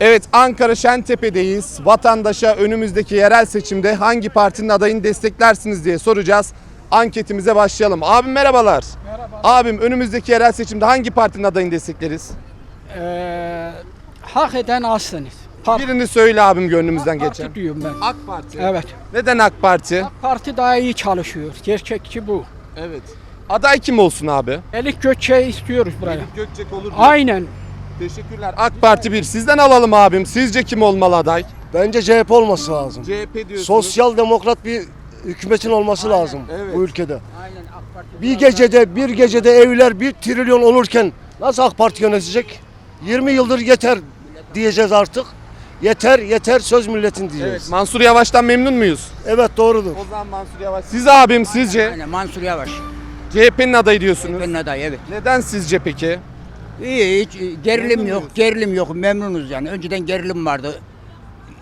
Evet Ankara Şentepe'deyiz. Vatandaşa önümüzdeki yerel seçimde hangi partinin adayını desteklersiniz diye soracağız. Anketimize başlayalım. Abim merhabalar. Merhaba. Abim önümüzdeki yerel seçimde hangi partinin adayını destekleriz? Ee, hak eden alsınız. Parti, Birini söyle abim gönlümüzden geçen. diyorum ben. AK Parti. Evet. Neden AK Parti? AK Parti daha iyi çalışıyor. Gerçekçi bu. Evet. Aday kim olsun abi? Elik Gökçe'yi istiyoruz buraya. Gökçek olur. Aynen. Teşekkürler. AK Parti bir. Sizden alalım abim. Sizce kim olmalı aday? Bence CHP olması lazım. CHP diyorsunuz. Sosyal demokrat bir hükümetin olması lazım evet. bu ülkede. Aynen AK Parti. Bir gecede bir gecede evler bir trilyon olurken nasıl AK Parti yönetecek? 20 yıldır yeter diyeceğiz artık. Yeter yeter söz milletin Evet. diyeceğiz. Mansur Yavaş'tan memnun muyuz? Evet, doğrudur. O zaman Mansur Yavaş. Siz abim sizce Aynen Mansur Yavaş. CHP'nin adayı diyorsunuz. Benim adayı evet. Neden sizce peki? İyi hiç e, gerilim Memnun yok. muyuz? Gerilim yok. Memnunuz yani. Önceden gerilim vardı.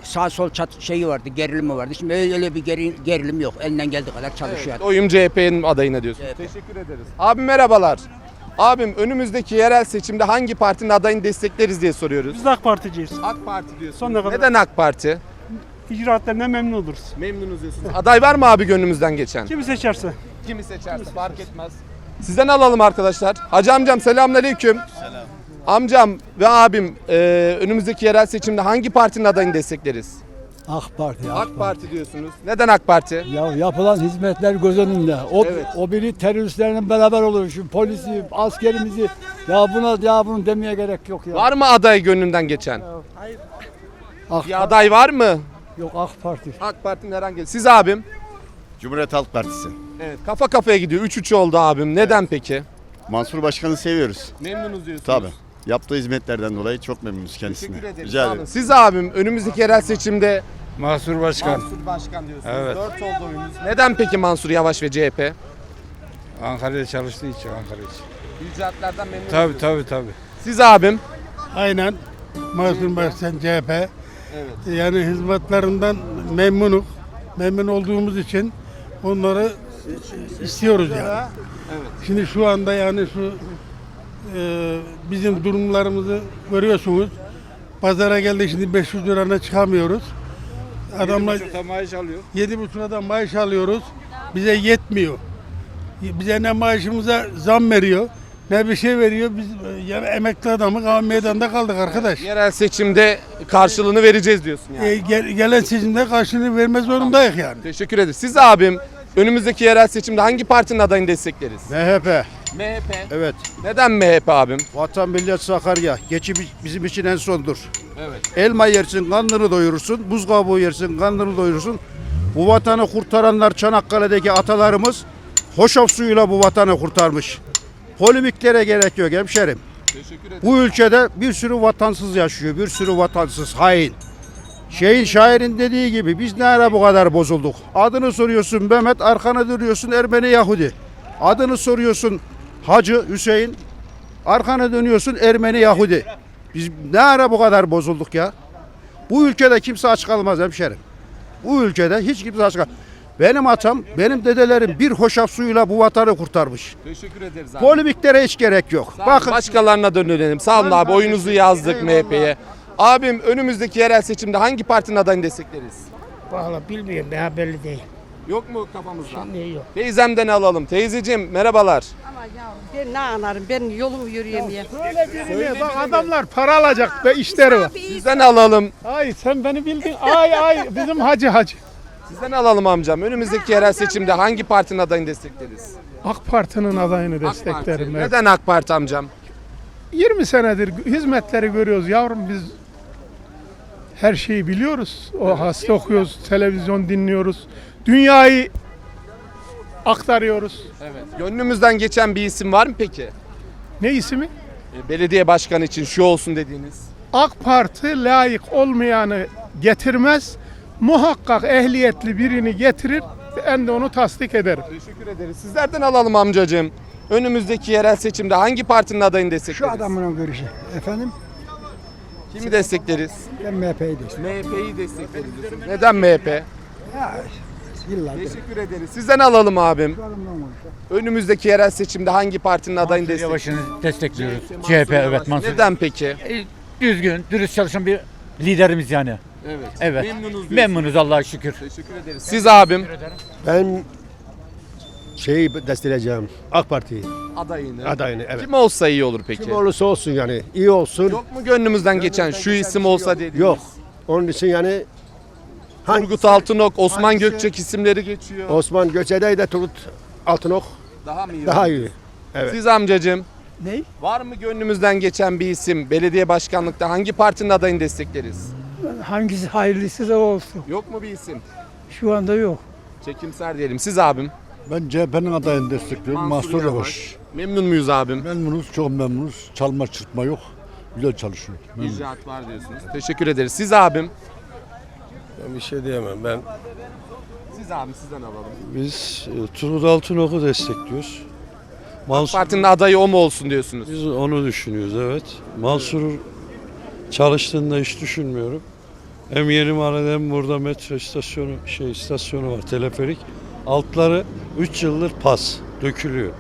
Sağ sol çat şeyi vardı, gerilimi vardı. Şimdi öyle bir geri- gerilim yok. Elinden geldiği kadar çalışıyor. Evet, oyum CHP'nin adayına diyorsunuz. CHP. Teşekkür ederiz. Abim merhabalar. Abim önümüzdeki yerel seçimde hangi partinin adayını destekleriz diye soruyoruz. Biz de AK Particiyiz. AK Parti diyorsunuz. Sonuna kadar. Neden AK Parti? İcraatlerinden memnun oluruz. Memnunuz diyorsunuz. Aday var mı abi gönlümüzden geçen? Kimi seçerse. Kimi seçerse fark etmez. Sizden alalım arkadaşlar. Hacı amcam selamünaleyküm. Selam. Amcam ve abim e, önümüzdeki yerel seçimde hangi partinin adayını destekleriz? AK Parti. AK Parti diyorsunuz. Neden AK Parti? Ya yapılan hizmetler göz önünde. O, Evet. o biri teröristlerle beraber olur. Şu polisi, askerimizi ya buna ya bunu demeye gerek yok ya. Var mı aday gönlünden geçen? AK, Bir aday var mı? yok AK Parti. AK Parti'nin herhangi Siz abim? Cumhuriyet Halk Partisi. Evet. Kafa kafaya gidiyor. 3-3 oldu abim. Neden peki? Mansur Başkan'ı seviyoruz. Memnunuz diyorsunuz. Tabii. Yaptığı hizmetlerden dolayı çok memnunuz kendisine. Teşekkür ederiz. Rica Sağ ederim. Siz abim önümüzdeki yerel seçimde Mahsur Başkan. Mansur Başkan diyorsunuz. Evet. 4 oldu oyunuz. Neden peki Mansur Yavaş ve CHP? Ankara'da çalıştığı için Ankara için. İcraatlardan memnunuz. Tabii tabii tabii. Siz abim? Aynen. Mansur Başkan CHP. Yani hizmetlerinden memnunuk. Memnun olduğumuz için onları istiyoruz yani. Şimdi şu anda yani şu e, bizim durumlarımızı görüyorsunuz. Pazara geldik şimdi 500 lirana çıkamıyoruz. Adamlar maaş alıyor. Yedi buçuğadan maaş alıyoruz. Bize yetmiyor. Bize ne maaşımıza zam veriyor ne bir şey veriyor. Biz e, yani emekli adamı meydanda kaldık arkadaş. Yerel seçimde karşılığını vereceğiz diyorsun yani. E, gel- gelen seçimde karşılığını verme zorundayız yani. Teşekkür ederiz. Siz abim önümüzdeki yerel seçimde hangi partinin adayını destekleriz? MHP. MHP. Evet. Neden MHP abim? Vatan millet Sakarya. Geçim bizim için en sondur. Evet. Elma yersin, karnını doyurursun. Buz kabuğu yersin, karnını doyurursun. Bu vatanı kurtaranlar Çanakkale'deki atalarımız hoşaf suyuyla bu vatanı kurtarmış. Polemiklere gerek yok hemşerim. Teşekkür ederim. Bu ülkede bir sürü vatansız yaşıyor. Bir sürü vatansız hain. Şeyin şairin dediği gibi biz ne ara bu kadar bozulduk? Adını soruyorsun Mehmet, arkana dönüyorsun Ermeni Yahudi. Adını soruyorsun Hacı Hüseyin, arkana dönüyorsun Ermeni Yahudi. Biz ne ara bu kadar bozulduk ya? Bu ülkede kimse aç kalmaz hemşerim. Bu ülkede hiç kimse aç kalmaz. Benim atam, benim dedelerim bir hoşaf suyuyla bu vatanı kurtarmış. Teşekkür ederiz abi. Polemiklere hiç gerek yok. Bakın Başkalarına dönelim. Sağ olun abi. Oyunuzu yazdık MHP'ye. Abim önümüzdeki yerel seçimde hangi partinin adayını destekleriz? Valla bilmiyorum ya belli değil. Yok mu kafamızda? Ne yok. Teyzemden alalım. Teyzeciğim merhabalar. Ama yavrum ben ne anlarım ben yolumu yürüyemeyeyim. Bak adamlar para alacak ve işleri var. Sizden alalım. Ay sen beni bildin. Ay ay bizim hacı hacı. Sizden alalım amcam. Önümüzdeki yerel seçimde hangi partinin adayını destekleriz? AK Parti'nin adayını desteklerim. Neden AK Parti amcam? 20 senedir hizmetleri görüyoruz yavrum biz her şeyi biliyoruz. O hasta okuyoruz, televizyon dinliyoruz. Dünyayı aktarıyoruz. Evet. Gönlümüzden geçen bir isim var mı peki? Ne ismi? E, Belediye başkanı için şu olsun dediğiniz. AK Parti layık olmayanı getirmez. Muhakkak ehliyetli birini getirir. Ben de onu tasdik ederim. Teşekkür ederiz. Sizlerden alalım amcacığım. Önümüzdeki yerel seçimde hangi partinin adayını destekleriz? Şu adamın görüşü. Efendim Kimi destekleriz? ben MHP'yi de MHP'yi destekleriz. Neden MHP? Yıllardır. Teşekkür ederiz. Sizden alalım abim. Önümüzdeki yerel seçimde hangi partinin adayını? Yavaş'ını destekliyoruz. Mansur CHP evet Mansur. Neden peki? E, Düzgün, dürüst çalışan bir liderimiz yani. Evet. Evet. Memnunuz. Memnunuz Allah'a şükür. Teşekkür ederiz. Siz abim Ben şeyi destekleyeceğim. AK Parti'yi. Adayını. Adayını evet. Kim olsa iyi olur peki? Kim olursa olsun yani. iyi olsun. Yok mu gönlümüzden geçen şu isim olsa dediğiniz? Yok. Onun için yani hangi Turgut Altınok, Osman Hangisi? Gökçek isimleri geçiyor. Osman Göçe'de de Turgut Altınok Daha mı iyi? daha iyi. Evet. Siz amcacığım Ne? var mı gönlümüzden geçen bir isim? Belediye başkanlıkta hangi partinin adayını destekleriz? Hangisi hayırlısı da olsun. Yok mu bir isim? Şu anda yok. Çekimser diyelim. Siz abim. Ben CHP'nin adayını destekliyorum. Mansur Yavaş. Memnun muyuz abim? Memnunuz, çok memnunuz. Çalma çırpma yok. Güzel çalışıyor. İcraat var diyorsunuz. Teşekkür ederiz. Siz abim. Ben bir şey diyemem. Ben Siz abim sizden alalım. biz e, Turgut Altınok'u destekliyoruz. Mansur Partinin adayı o mu olsun diyorsunuz? biz onu düşünüyoruz evet. Mansur çalıştığında hiç düşünmüyorum. Hem yeni mahallede hem burada metro istasyonu şey istasyonu var teleferik. Altları 3 yıldır pas dökülüyor.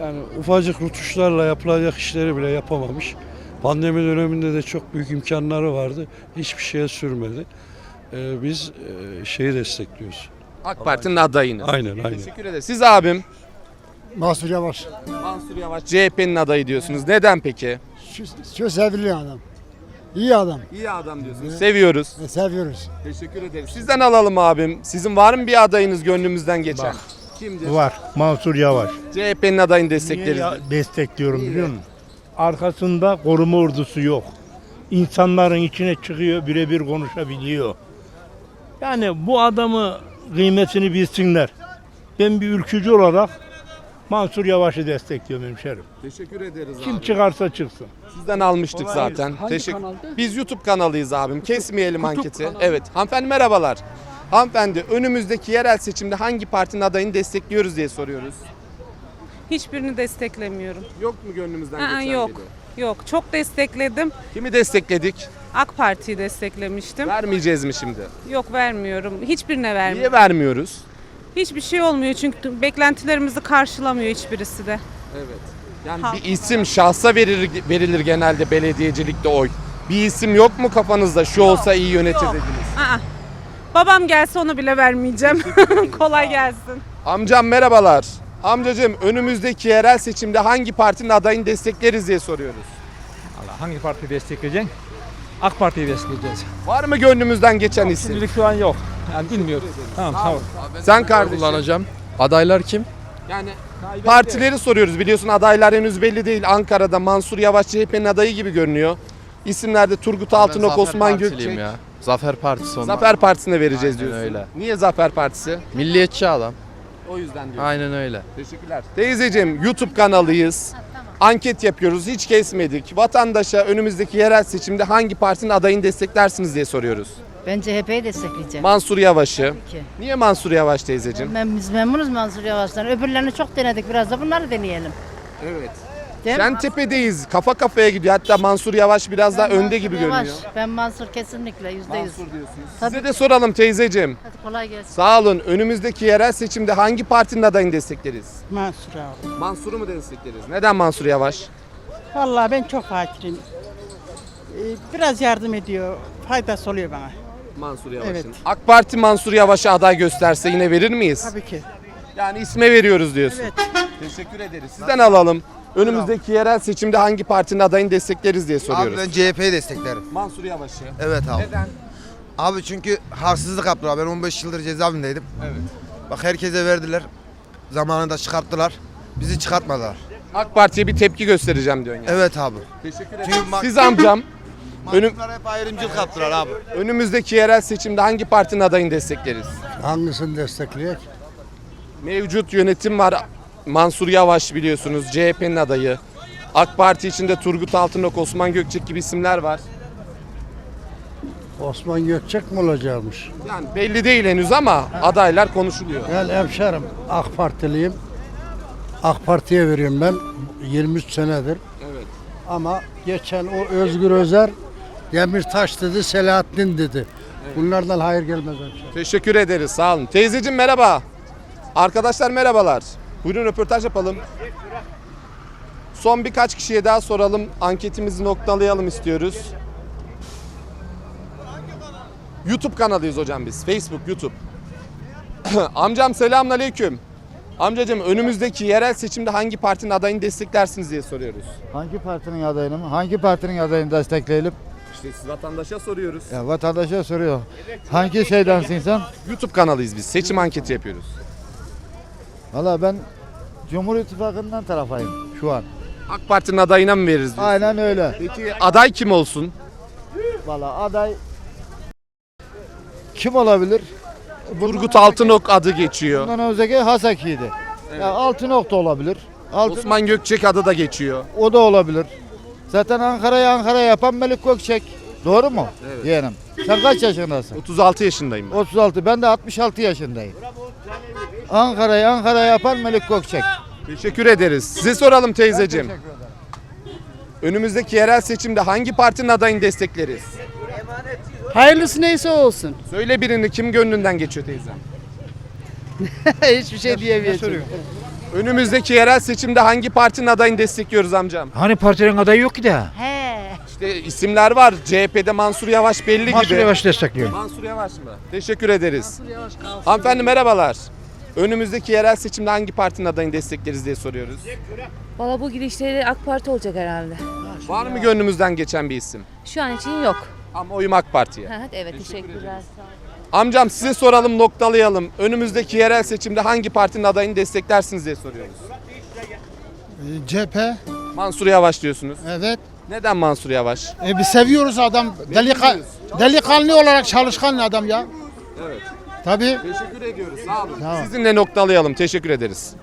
Yani ufacık rutuşlarla yapılacak işleri bile yapamamış. Pandemi döneminde de çok büyük imkanları vardı. Hiçbir şeye sürmedi. Ee, biz e, şeyi destekliyoruz. AK Parti'nin adayını. Aynen aynen. Teşekkür ederiz. Siz abim. Mansur Yavaş. Mansur Yavaş CHP'nin adayı diyorsunuz. Neden peki? Çok seviliyor adam. İyi adam. İyi adam diyorsunuz. Seviyoruz. Seviyoruz. Teşekkür ederiz. Sizden alalım abim. Sizin var mı bir adayınız gönlümüzden geçen? Kimdir? Var. Mansur Yavaş. CHP'nin adayını destekleriz. destekliyorum biliyor musun? Arkasında koruma ordusu yok. İnsanların içine çıkıyor, birebir konuşabiliyor. Yani bu adamı kıymetini bilsinler. Ben bir ülkücü olarak Mansur Yavaş'ı destekliyorum hemşerim. Teşekkür ederiz Kim abi. çıkarsa çıksın. Sizden almıştık zaten. Hangi Teşekkür. kanalda? Biz YouTube kanalıyız abim. Kesmeyelim anketi. kanalı. Evet. Hanımefendi merhabalar. Hanımefendi önümüzdeki yerel seçimde hangi partinin adayını destekliyoruz diye soruyoruz. Hiçbirini desteklemiyorum. Yok mu gönlümüzden Aa, geçen yok. biri? Yok. Çok destekledim. Kimi destekledik? AK Parti'yi desteklemiştim. Vermeyeceğiz mi şimdi? Yok vermiyorum. Hiçbirine vermiyorum. Niye vermiyoruz? Hiçbir şey olmuyor çünkü beklentilerimizi karşılamıyor hiçbirisi de. Evet. Yani Ha. bir isim şahsa verilir, verilir genelde belediyecilikte oy. Bir isim yok mu kafanızda şu olsa iyi yönetir Yok. dediniz? Aa. Babam gelse onu bile vermeyeceğim. Kolay gelsin. Amcam merhabalar. Amcacığım önümüzdeki yerel seçimde hangi partinin adayını destekleriz diye soruyoruz. Hangi partiyi destekleyeceksin? AK Parti'yi destekleyeceğiz. Var mı gönlümüzden geçen isim? Şimdilik şu an yok. Yani bilmiyoruz. Tamam sağ ol. Sen kardeşim. Kullanacağım. Adaylar kim? Yani partileri soruyoruz biliyorsun adaylar henüz belli değil. Ankara'da Mansur Yavaş CHP'nin adayı gibi görünüyor. İsimlerde Turgut Altınok, Osman Gökçek. Zafer Partisi onlar. Zafer Partisi'ne vereceğiz Aynen diyorsun. öyle. Niye Zafer Partisi? Milliyetçi adam. O yüzden diyorum. Aynen öyle. Teşekkürler. Teyzeciğim YouTube kanalıyız. Anket yapıyoruz. Hiç kesmedik. Vatandaşa önümüzdeki yerel seçimde hangi partinin adayını desteklersiniz diye soruyoruz. Ben CHP'yi destekleyeceğim. Mansur Yavaş'ı. ki. Niye Mansur Yavaş teyzeciğim? Biz memnunuz Mansur Yavaş'tan. Öbürlerini çok denedik. Biraz da bunları deneyelim. Evet. Değil mi? Şentepe'deyiz. Kafa kafaya gidiyor. Hatta Mansur Yavaş biraz daha Ben önde Mansur gibi Yavaş. görünüyor. Ben Mansur kesinlikle yüzde yüz. Mansur diyorsunuz. Tabii. Size de soralım teyzeciğim. Hadi kolay gelsin. Sağ olun. Önümüzdeki yerel seçimde hangi partinin adayını destekleriz? Mansur abi. Mansur'u mu destekleriz? Neden Mansur Yavaş? Vallahi ben çok fakirim. Ee, Biraz yardım ediyor. Faydası oluyor bana. Mansur Yavaş'ın. Evet. AK Parti Mansur Yavaş'a aday gösterse yine verir miyiz? Tabii ki. Yani isme veriyoruz diyorsun. Evet. Teşekkür ederiz. Sizden alalım. Önümüzdeki yerel seçimde hangi partinin adayını destekleriz diye soruyoruz. Abi ben CHP'yi desteklerim. Mansur Yavaş'ı. Evet abi. Neden? Abi çünkü haksızlık yaptılar. Ben 15 yıldır cezaevindeydim. Evet. Bak herkese verdiler. Zamanında çıkarttılar. Bizi çıkartmadılar. AK Parti'ye bir tepki göstereceğim diyorsun yani. Evet abi. Teşekkür ma- Siz amcam önüm, hep ayrımcılık yaptılar abi. önümüzdeki yerel seçimde hangi partinin adayını destekleriz? Hangisini destekleyek? Mevcut yönetim var. Mansur Yavaş biliyorsunuz CHP'nin adayı. AK Parti içinde Turgut Altınok, Osman Gökçek gibi isimler var. Osman Gökçek mi olacakmış? Yani belli değil henüz ama adaylar konuşuluyor. Ben hemşerim. AK Partiliyim. AK Parti'ye veriyorum ben 23 senedir. Evet. Ama geçen o Özgür Özer Demirtaş dedi, Selahattin dedi. Bunlardan hayır gelmez hemşerim. Teşekkür ederiz. Sağ olun. Teyzeciğim merhaba. Arkadaşlar merhabalar. Buyurun röportaj yapalım. Son birkaç kişiye daha soralım. Anketimizi noktalayalım istiyoruz. YouTube kanalıyız hocam biz. Facebook, YouTube. Amcam selamünaleyküm. Amcacığım önümüzdeki yerel seçimde hangi partinin adayını desteklersiniz diye soruyoruz. Hangi partinin adayını mı? Hangi partinin adayını destekleyelim? İşte siz vatandaşa soruyoruz. Ya vatandaşa soruyor. Hangi şeydensin sen? YouTube kanalıyız biz. Seçim anketi yapıyoruz. Valla ben Cumhur İttifakı'ndan tarafayım şu an. AK Parti'nin adayına mı veririz diyor. Aynen öyle. Peki aday kim olsun? Valla aday kim olabilir? Turgut Altınok adı geçiyor. Bundan önceki Hasaki'ydi. Ya Altınok da olabilir. Altın, Osman Gökçek adı da geçiyor. o da olabilir. Zaten Ankara'yı Ankara yapan Melik Gökçek. Doğru mu? Evet. Yeğenim. Sen kaç yaşındasın? 36 yaşındayım ben. 36. Ben de 66 yaşındayım. Ankara'yı Ankara yapan Melik Gökçek. Teşekkür ederiz. Size soralım teyzeciğim. Önümüzdeki yerel seçimde hangi partinin adayını destekleriz? Hayırlısı neyse olsun. Söyle birini kim gönlünden geçiyor teyzem? Hiçbir şey diyemeyeceğim. Önümüzdeki yerel seçimde hangi partinin adayını destekliyoruz amcam? Hani partinin adayı yok ki de. He. İşte isimler var. CHP'de Mansur Yavaş belli gibi. destekliyor. Mansur Yavaş mı? Teşekkür ederiz. Hanımefendi merhabalar. Önümüzdeki yerel seçimde hangi partinin adayını destekleriz diye soruyoruz. Valla bu gidişleri AK Parti olacak herhalde. Var mı gönlümüzden geçen bir isim? Şu an için yok. Ama oyum AK Parti'ye. evet teşekkürler. Amcam size soralım noktalayalım. Önümüzdeki yerel seçimde hangi partinin adayını desteklersiniz diye soruyoruz. CHP Mansur Yavaş diyorsunuz. evet. Neden Mansur Yavaş? E, biz seviyoruz adam. Delika, delikanlı olarak çalışkan adam ya. Evet. Tabii. Teşekkür ediyoruz. Sağ olun. Sizinle noktalayalım. Teşekkür ederiz.